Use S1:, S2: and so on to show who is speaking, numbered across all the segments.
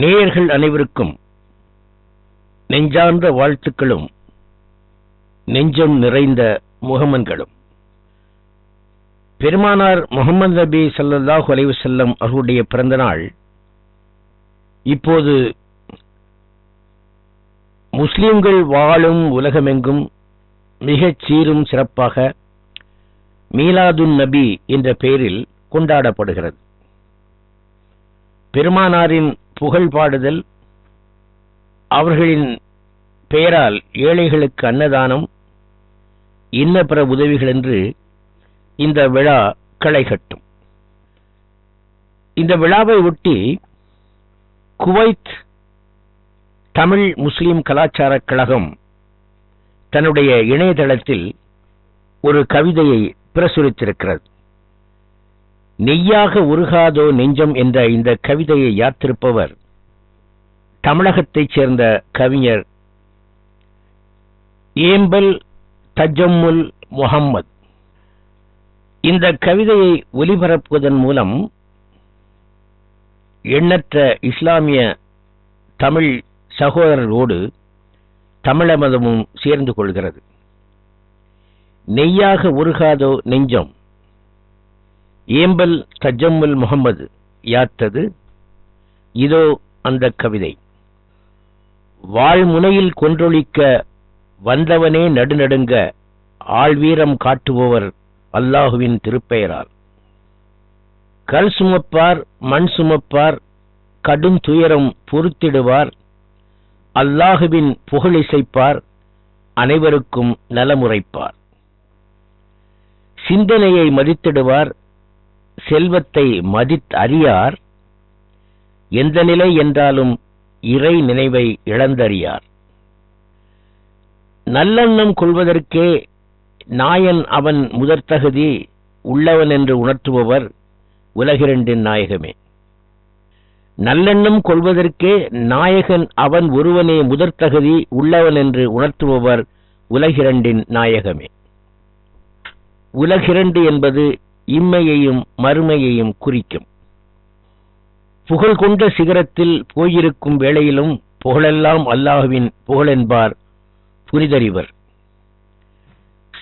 S1: நேயர்கள் அனைவருக்கும் நெஞ்சார்ந்த வாழ்த்துக்களும் நெஞ்சம் நிறைந்த முகமன்களும். பெருமானார் முகமது நபி சல்லாஹ் அலைவு செல்லம் அவர்களுடைய பிறந்த நாள் இப்போது முஸ்லிம்கள் வாழும் உலகமெங்கும் மிகச் சீரும் சிறப்பாக மீலாதுன் நபி என்ற பெயரில் கொண்டாடப்படுகிறது. பெருமானாரின் புகழ் பாடுதல் அவர்களின் பெயரால் ஏழைகளுக்கு அன்னதானம் இன்ன பிற உதவிகள் என்று இந்த விழா களைகட்டும் இந்த விழாவை ஒட்டி குவைத் தமிழ் முஸ்லிம் கலாச்சாரக் கழகம் தன்னுடைய இணையதளத்தில் ஒரு கவிதையை பிரசுரித்திருக்கிறது. நெய்யாக உருகாதோ நெஞ்சம் என்ற இந்த கவிதையை யாத்திருப்பவர் தமிழகத்தைச் சேர்ந்த கவிஞர் ஏம்பல் தஜம்முல் முகம்மது இந்த கவிதையை ஒலிபரப்புவதன் மூலம் எண்ணற்ற இஸ்லாமிய தமிழ் சகோதரர்களோடு தமிழ மதமும் சேர்ந்து கொள்கிறது. நெய்யாக உருகாதோ நெஞ்சம் ஏம்பல் தஜம்முல் முகம்மது யாத்தது? இதோ அந்த கவிதை. வாழ்முனையில் கொன்றொழிக்க வந்தவனே நடுநடுங்க ஆழ்வீரம் காட்டுபவர் அல்லாஹுவின் திருப்பெயரால். கல் சுமப்பார் மண் சுமப்பார் கடும் துயரம் பொறுத்திடுவார் அல்லாஹுவின் புகழிசைப்பார் அனைவருக்கும் நலமுறைப்பார். சிந்தனையை மதித்திடுவார் செல்வத்தை மதித் அறியார் எந்த நிலை என்றாலும் இறை நினைவை இழந்தறியார். நல்லெண்ணம் கொள்வதற்கே நாயன் அவன் முதற்தகுதி உள்ளவன் என்று உணர்த்துபவர் உலகிரண்டின் நாயகமே. நல்லெண்ணம் கொள்வதற்கே நாயகன் அவன் ஒருவனே முதற்தகுதி உள்ளவன் என்று உணர்த்துபவர் உலகிரண்டின் நாயகமே. உலகிரண்டு என்பது இம்மையையும் மறுமையையும் குறிக்கும். புகழ் கொண்ட சிகரத்தில் போயிருக்கும் வேளையிலும் புகழெல்லாம் அல்லாஹுவின் புகழென்பார் புரிதறிவர்.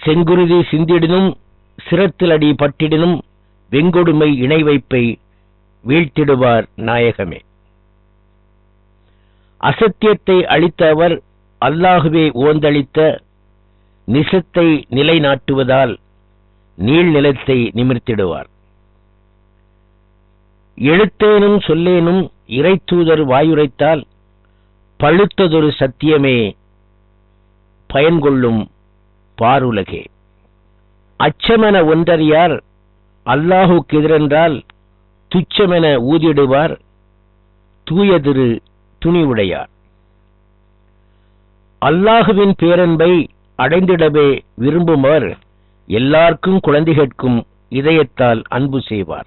S1: செங்குருதி சிந்திடினும் சிரத்திலடி அடி பட்டிடினும் வெங்கொடுமை இணை வைப்பை வீழ்த்திடுவார் நாயகமே. அசத்தியத்தை அளித்த அவர் அல்லாஹுவே ஓந்தளித்த நிசத்தை நிலைநாட்டுவதால் நீள் நிலத்தை நிமிர்த்திடுவார். எழுத்தேனும் சொல்லேனும் இறைத்தூதர் வாயுரைத்தால் பழுத்ததொரு சத்தியமே பயன்கொள்ளும் பாருலகே. அச்சமென ஒன்றறியார் அல்லாஹுக்கு எதிரென்றால் துச்சமென ஊதிடுவார் தூயதிரு துணிவுடையார். அல்லாஹுவின் பேரன்பை அடைந்திடவே விரும்புமவர் எல்லாருக்கும் குழந்தைகட்கும் இதயத்தால் அன்பு செய்வார்.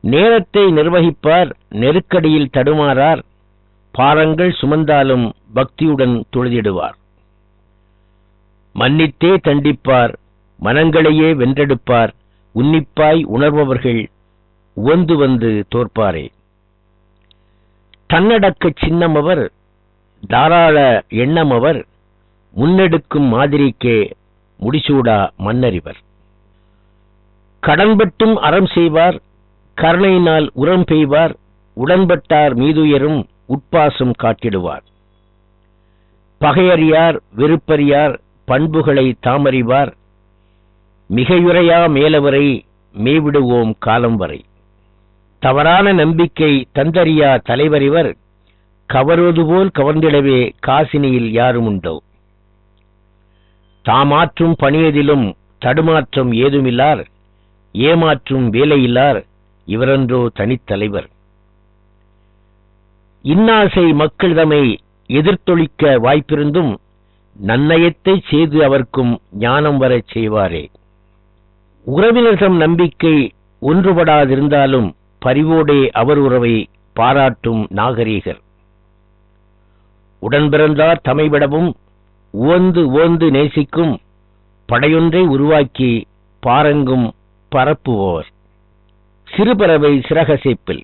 S1: நேரத்தை நிர்வகிப்பார் நெருக்கடியில் தடுமாறார் பாரங்கள் சுமந்தாலும் பக்தியுடன் தொழுதிடுவார். மன்னித்தே தண்டிப்பார் மனங்களையே வென்றெடுப்பார் உன்னிப்பாய் உணர்பவர்கள் உவந்து வந்து தோற்பாரே. தன்னடக்க சின்னமவர் தாராள எண்ணமவர் முன்னெடுக்கும் மாதிரிக்கே முடிசூடா மன்னறிவர் கடன்பட்டும் அறம் செய்வார் கருணையினால் உரம் பெய்வார் உடன்பட்டார் மீதுயரும் உட்பாசம் காட்டிடுவார். பகையறியார் வெறுப்பறியார் பண்புகளை தாமறிவார் மிகையுறையா மேலவரை மேவிடுவோம் காலம் வரை. தவறான நம்பிக்கை தந்தறியா தலைவரிவர் கவருவது போல் கவர்ந்திடவே காசினியில் யாரும் உண்டோ தாமாற்றும் பணியதிலும் தடுமாற்றம் ஏதுமில்லார் ஏமாற்றும் வேலையில்லார் இவரன்றோ தனித்தலைவர். இன்னாசை மக்கள் எதிர்த்தொழிக்க வாய்ப்பிருந்தும் நன்னயத்தை செய்து அவர்க்கும் ஞானம் வரச் செய்வாரே. உறவினர் நம்பிக்கை ஒன்றுபடாதிருந்தாலும் பரிவோடே அவர் உறவை பாராட்டும் நாகரீகர். உடன்பிறந்தார் தமைவிடவும் உவந்து உவந்து நேசிக்கும் படையொன்றை உருவாக்கி பாரங்கும் பரப்புவோர். சிறுபறவை சிறகசைப்பில்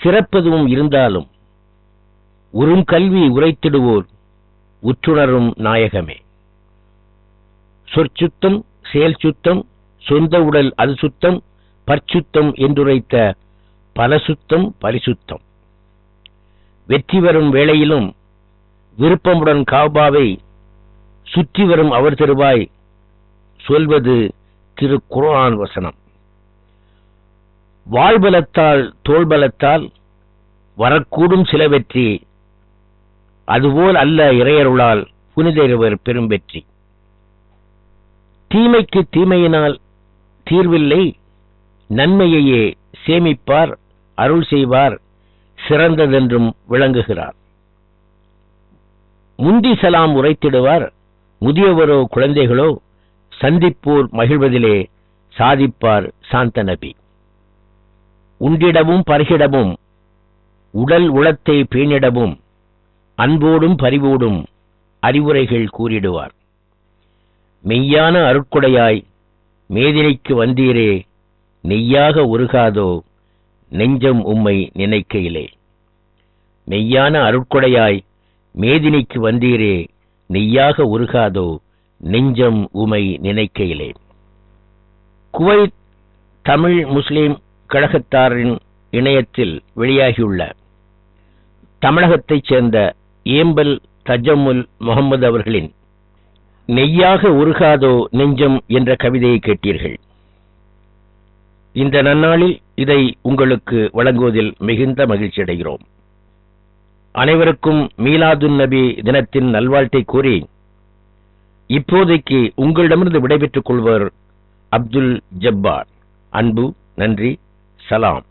S1: சிறப்பதுவும் இருந்தாலும் உறும் கல்வி உரைத்திடுவோர் உற்றுணரும் நாயகமே. சொற்சுத்தம் செயல் சுத்தம் சொந்த உடல் அது சுத்தம் பற்சுத்தம் என்றுரைத்த பலசுத்தம் பரிசுத்தம். வெற்றி வரும் வேளையிலும் விருப்பமுடன் காபாவை சுற்றி வரும் அவர் திருவாய் சொல்வது திரு குரான் வசனம். வாழ்பலத்தால் தோள்பலத்தால் வரக்கூடும் சில வெற்றி அதுபோல் அல்ல இறையருளால் புனித பெரும் வெற்றி. தீமைக்கு தீமையினால் தீர்வில்லை நன்மையையே சேமிப்பார் அருள் செய்வார் சிறந்ததென்றும் விளங்குகிறார். முந்தி சலாம் உரைத்திடுவார். முதியவரோ குழந்தைகளோ சந்திப்போர் மகிழ்வதிலே சாதிப்பார் சாந்த நபி. உண்டிடவும் பருகிடவும் உடல் உளத்தை பேணிடவும் அன்போடும் பரிவோடும் அறிவுரைகள் கூறிடுவார். மெய்யான அருட்கொடையாய் மேதினைக்கு வந்தீரே நெய்யாக உருகாதோ நெஞ்சம் உம்மை நினைக்கையிலே. மெய்யான அருட்கொடையாய் மேதினிக்கு வந்தீரே நெய்யாக உருகாதோ நெஞ்சம் உமை நினைக்கையிலே. குவைத் தமிழ் முஸ்லிம் கழகத்தாரின் இணையத்தில் வெளியாகியுள்ள தமிழகத்தைச் சேர்ந்த ஏம்பல் தஜம்முல் முகமது அவர்களின் நெய்யாக உருகாதோ நெஞ்சம் என்ற கவிதையை கேட்டீர்கள். இந்த நன்னாளில் இதை உங்களுக்கு வழங்குவதில் மிகுந்த மகிழ்ச்சி அடைகிறோம் அனைவருக்கும் மீலாதுன் நபி தினத்தின் நல்வாழ்த்தை கூறி இப்போதைக்கு உங்களிடமிருந்து விடைபெற்றுக் கொள்வர் அப்துல் ஜப்பார். அன்பு நன்றி சலாம்.